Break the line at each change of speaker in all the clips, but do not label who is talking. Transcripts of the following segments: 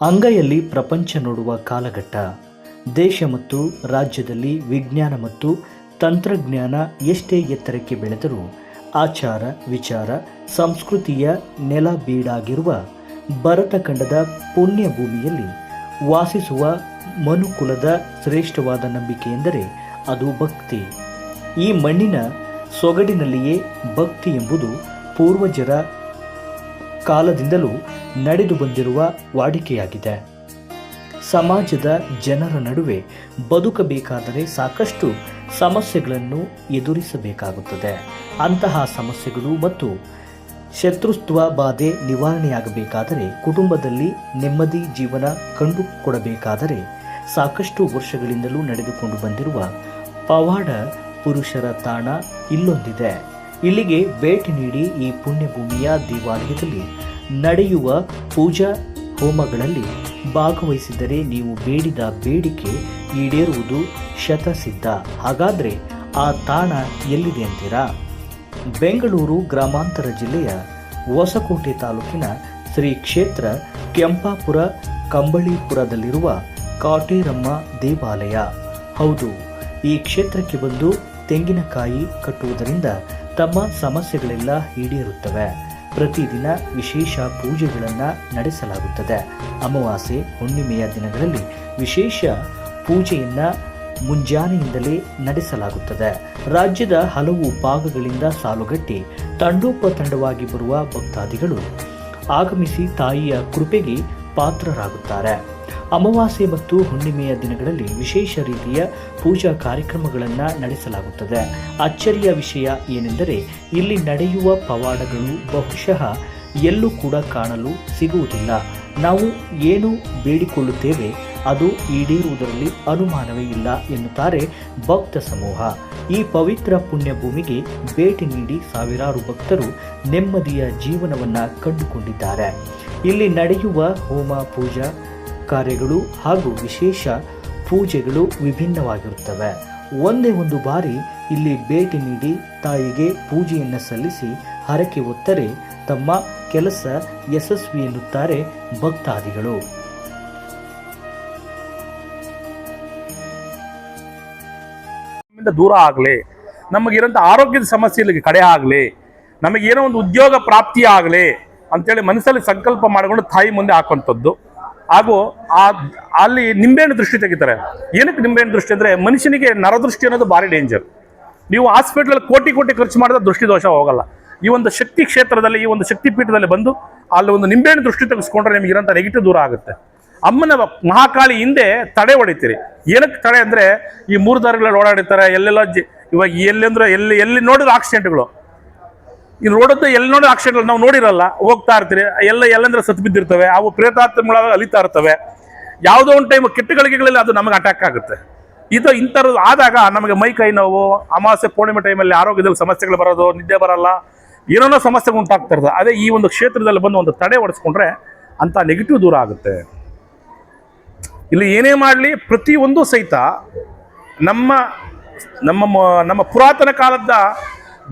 ಅಂಗೈಯಲ್ಲಿ ಪ್ರಪಂಚ ನೋಡುವ ಕಾಲಘಟ್ಟ. ದೇಶ ಮತ್ತು ರಾಜ್ಯದಲ್ಲಿ ವಿಜ್ಞಾನ ಮತ್ತು ತಂತ್ರಜ್ಞಾನ ಎಷ್ಟೇ ಎತ್ತರಕ್ಕೆ ಬೆಳೆದರೂ ಆಚಾರ, ವಿಚಾರ, ಸಂಸ್ಕೃತಿಯ ನೆಲ ಬೀಡಾಗಿರುವ ಭರತ ಖಂಡದ ಪುಣ್ಯ ಭೂಮಿಯಲ್ಲಿ ವಾಸಿಸುವ ಮನುಕುಲದ ಶ್ರೇಷ್ಠವಾದ ನಂಬಿಕೆ ಎಂದರೆ ಅದು ಭಕ್ತಿ. ಈ ಮಣ್ಣಿನ ಸೊಗಡಿನಲ್ಲಿಯೇ ಭಕ್ತಿ ಎಂಬುದು ಪೂರ್ವಜರ ಕಾಲದಿಂದಲೂ ನಡೆದು ಬಂದಿರುವ ವಾಡಿಕೆಯಾಗಿದೆ. ಸಮಾಜದ ಜನರ ನಡುವೆ ಬದುಕಬೇಕಾದರೆ ಸಾಕಷ್ಟು ಸಮಸ್ಯೆಗಳನ್ನು ಎದುರಿಸಬೇಕಾಗುತ್ತದೆ. ಅಂತಹ ಸಮಸ್ಯೆಗಳು ಮತ್ತು ಶತ್ರುತ್ವ ಬಾಧೆ ನಿವಾರಣೆಯಾಗಬೇಕಾದರೆ ಕುಟುಂಬದಲ್ಲಿ ನೆಮ್ಮದಿ ಜೀವನ ಕಂಡುಕೊಡಬೇಕಾದರೆ ಸಾಕಷ್ಟು ವರ್ಷಗಳಿಂದಲೂ ನಡೆದುಕೊಂಡು ಬಂದಿರುವ ಪವಾಡ ಪುರುಷರ ತಾಣ ಇಲ್ಲೊಂದಿದೆ. ಇಲ್ಲಿಗೆ ಭೇಟಿ ನೀಡಿ ಈ ಪುಣ್ಯಭೂಮಿಯ ದೇವಾಲಯದಲ್ಲಿ ನಡೆಯುವ ಪೂಜಾ ಹೋಮಗಳಲ್ಲಿ ಭಾಗವಹಿಸಿದರೆ ನೀವು ಬೇಡಿದ ಬೇಡಿಕೆ ಈಡೇರುವುದು ಶತಸಿದ್ಧ. ಹಾಗಾದರೆ ಆ ತಾಣ ಎಲ್ಲಿದೆ ಅಂತೀರಾ? ಬೆಂಗಳೂರು ಗ್ರಾಮಾಂತರ ಜಿಲ್ಲೆಯ ಹೊಸಕೋಟೆ ತಾಲೂಕಿನ ಶ್ರೀ ಕ್ಷೇತ್ರ ಕೆಂಪಾಪುರ ಕಂಬಳಿಪುರದಲ್ಲಿರುವ ಕಾಟೇರಮ್ಮ ದೇವಾಲಯ. ಹೌದು, ಈ ಕ್ಷೇತ್ರಕ್ಕೆ ಬಂದು ತೆಂಗಿನಕಾಯಿ ಕಟ್ಟುವುದರಿಂದ ತಮ್ಮ ಸಮಸ್ಯೆಗಳೆಲ್ಲ ಈಡೇರುತ್ತವೆ. ಪ್ರತಿದಿನ ವಿಶೇಷ ಪೂಜೆಗಳನ್ನು ನಡೆಸಲಾಗುತ್ತದೆ. ಅಮಾವಾಸ್ಯೆ, ಹುಣ್ಣಿಮೆಯ ದಿನಗಳಲ್ಲಿ ವಿಶೇಷ ಪೂಜೆಯನ್ನು ಮುಂಜಾನೆಯಿಂದಲೇ ನಡೆಸಲಾಗುತ್ತದೆ. ರಾಜ್ಯದ ಹಲವು ಭಾಗಗಳಿಂದ ಸಾಲುಗಟ್ಟಿ, ತಂಡೋಪತಂಡವಾಗಿ ಬರುವ ಭಕ್ತಾದಿಗಳು ಆಗಮಿಸಿ ತಾಯಿಯ ಕೃಪೆಗೆ ಪಾತ್ರರಾಗುತ್ತಾರೆ. ಅಮಾವಾಸ್ಯೆ ಮತ್ತು ಹುಣ್ಣಿಮೆಯ ದಿನಗಳಲ್ಲಿ ವಿಶೇಷ ರೀತಿಯ ಪೂಜಾ ಕಾರ್ಯಕ್ರಮಗಳನ್ನು ನಡೆಸಲಾಗುತ್ತದೆ. ಅಚ್ಚರಿಯ ವಿಷಯ ಏನೆಂದರೆ, ಇಲ್ಲಿ ನಡೆಯುವ ಪವಾಡಗಳು ಬಹುಶಃ ಎಲ್ಲೂ ಕೂಡ ಕಾಣಲು ಸಿಗುವುದಿಲ್ಲ. ನಾವು ಏನು ಬೇಡಿಕೊಳ್ಳುತ್ತೇವೆ, ಅದು ಈಡೇರುವುದರಲ್ಲಿ ಅನುಮಾನವೇ ಇಲ್ಲ ಎನ್ನುತ್ತಾರೆ ಭಕ್ತ ಸಮೂಹ. ಈ ಪವಿತ್ರ ಪುಣ್ಯ ಭೂಮಿಗೆ ಭೇಟಿ ನೀಡಿ ಸಾವಿರಾರು ಭಕ್ತರು ನೆಮ್ಮದಿಯ ಜೀವನವನ್ನು ಕಂಡುಕೊಂಡಿದ್ದಾರೆ. ಇಲ್ಲಿ ನಡೆಯುವ ಹೋಮ ಪೂಜಾ ಕಾರ್ಯಗಳು ಹಾಗೂ ವಿಶೇಷ ಪೂಜೆಗಳು ವಿಭಿನ್ನವಾಗಿರುತ್ತವೆ. ಒಂದೇ ಒಂದು ಬಾರಿ ಇಲ್ಲಿ ಭೇಟಿ ನೀಡಿ ತಾಯಿಗೆ ಪೂಜೆಯನ್ನು ಸಲ್ಲಿಸಿ ಹರಕೆ ಒತ್ತರೆ ತಮ್ಮ ಕೆಲಸ ಯಶಸ್ವಿ ಎನ್ನುತ್ತಾರೆ ಭಕ್ತಾದಿಗಳು.
ದೂರ ಆಗಲಿ ನಮಗಿರೋಂಥ ಆರೋಗ್ಯದ ಸಮಸ್ಯೆಗಳಿಗೆ ಕಡೆ ಆಗಲಿ, ನಮಗೇನೋ ಒಂದು ಉದ್ಯೋಗ ಪ್ರಾಪ್ತಿ ಆಗಲಿ ಅಂತೇಳಿ ಮನಸ್ಸಲ್ಲಿ ಸಂಕಲ್ಪ ಮಾಡಿಕೊಂಡು ತಾಯಿ ಮುಂದೆ ಹಾಕುವಂಥದ್ದು. ಹಾಗೂ ಆ, ಅಲ್ಲಿ ನಿಂಬೆಹಣ್ಣು ದೃಷ್ಟಿ ತೆಗಿತಾರೆ. ಏನಕ್ಕೆ ನಿಂಬೆಹಣ್ಣು ದೃಷ್ಟಿ ಅಂದರೆ ಮನುಷ್ಯನಿಗೆ ನರದೃಷ್ಟಿ ಅನ್ನೋದು ಭಾರಿ ಡೇಂಜರ್ ನೀವು ಹಾಸ್ಪಿಟ್ಲಲ್ಲಿ ಕೋಟಿ ಕೋಟಿ ಖರ್ಚು ಮಾಡಿದ್ರೆ ದೃಷ್ಟಿದೋಷ ಹೋಗಲ್ಲ. ಈ ಒಂದು ಶಕ್ತಿ ಕ್ಷೇತ್ರದಲ್ಲಿ, ಈ ಒಂದು ಶಕ್ತಿ ಪೀಠದಲ್ಲಿ ಬಂದು ಅಲ್ಲಿ ಒಂದು ನಿಂಬೆಹಣ್ಣು ದೃಷ್ಟಿ ತೆಗೆಸ್ಕೊಂಡ್ರೆ ನಿಮಗೆ ಇರೋಂಥ ನೆಗೆಟಿವ್ ದೂರ ಆಗುತ್ತೆ. ಅಮ್ಮನ ಮಹಾಕಾಳಿ ಹಿಂದೆ ತಡೆ ಹೊಡಿತೀರಿ. ಏನಕ್ಕೆ ತಡೆ ಅಂದರೆ ಈ ಮೂರು ದಾರಿಗಳಲ್ಲಿ ಓಡಾಡಿರ್ತಾರೆ, ಎಲ್ಲೆಲ್ಲ ಜಿ, ಇವಾಗ ಎಲ್ಲಿ ಅಂದ್ರೆ ಎಲ್ಲಿ ಎಲ್ಲಿ ನೋಡಿದ್ರೆ ಆಕ್ಸಿಡೆಂಟ್ಗಳು ಈ ರೋಡದ್ದು ಎಲ್ಲಿ ನೋಡಿದ್ರೆ ಆಕ್ಸಿಡೆಂಟ್ಗಳು ನಾವು ನೋಡಿರಲ್ಲ, ಹೋಗ್ತಾ ಇರ್ತೀರಿ, ಎಲ್ಲ ಎಲ್ಲಂದ್ರೆ ಸತ್ತು ಬಿದ್ದಿರ್ತವೆ, ಅವು ಪ್ರೇತಾತ್ಮಗಳಾಗ ಅಲಿತಾ ಇರ್ತವೆ. ಯಾವುದೋ ಒಂದು ಟೈಮ್ ಕೆಟ್ಟ ಗಳಿಗೆಗಳಲ್ಲಿ ಅದು ನಮಗೆ ಅಟ್ಯಾಕ್ ಆಗುತ್ತೆ. ಇದು ಇಂಥದ್ದು ಆದಾಗ ನಮಗೆ ಮೈ, ಕೈ ನೋವು, ಅಮಾವಾಸ್ಯೆ ಪೂರ್ಣಿಮೆ ಟೈಮಲ್ಲಿ ಆರೋಗ್ಯದಲ್ಲಿ ಸಮಸ್ಯೆಗಳು ಬರೋದು, ನಿದ್ದೆ ಬರಲ್ಲ, ಏನೇನೋ ಸಮಸ್ಯೆಗಳು ಉಂಟಾಗ್ತಾ ಇರ್ತದೆ. ಅದೇ ಈ ಒಂದು ಕ್ಷೇತ್ರದಲ್ಲಿ ಬಂದು ಒಂದು ತಡೆ ಹೊಡೆಸ್ಕೊಂಡ್ರೆ ಅಂತ ನೆಗೆಟಿವ್ ದೂರ ಆಗುತ್ತೆ. ಇಲ್ಲಿ ಏನೇ ಮಾಡಲಿ, ಪ್ರತಿಯೊಂದು ಸಹಿತ ನಮ್ಮ ನಮ್ಮ ನಮ್ಮ ಪುರಾತನ ಕಾಲದ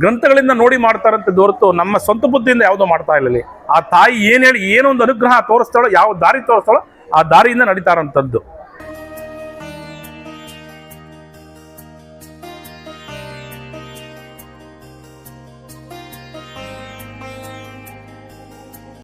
ಗ್ರಂಥಗಳಿಂದ ನೋಡಿ ಮಾಡ್ತಾರಂತ ಹೊರತು ನಮ್ಮ ಸ್ವಂತ ಬುದ್ಧಿಯಿಂದ ಯಾವುದೋ ಮಾಡ್ತಾ ಇಲ್ಲ ಆ ತಾಯಿ ಏನು ಹೇಳಿ, ಏನೊಂದು ಅನುಗ್ರಹ ತೋರಿಸ್ತಾಳೋ, ಯಾವ ದಾರಿ ತೋರಿಸ್ತಾಳೋ, ಆ ದಾರಿಯಿಂದ ನಡೀತಾರಂಥದ್ದು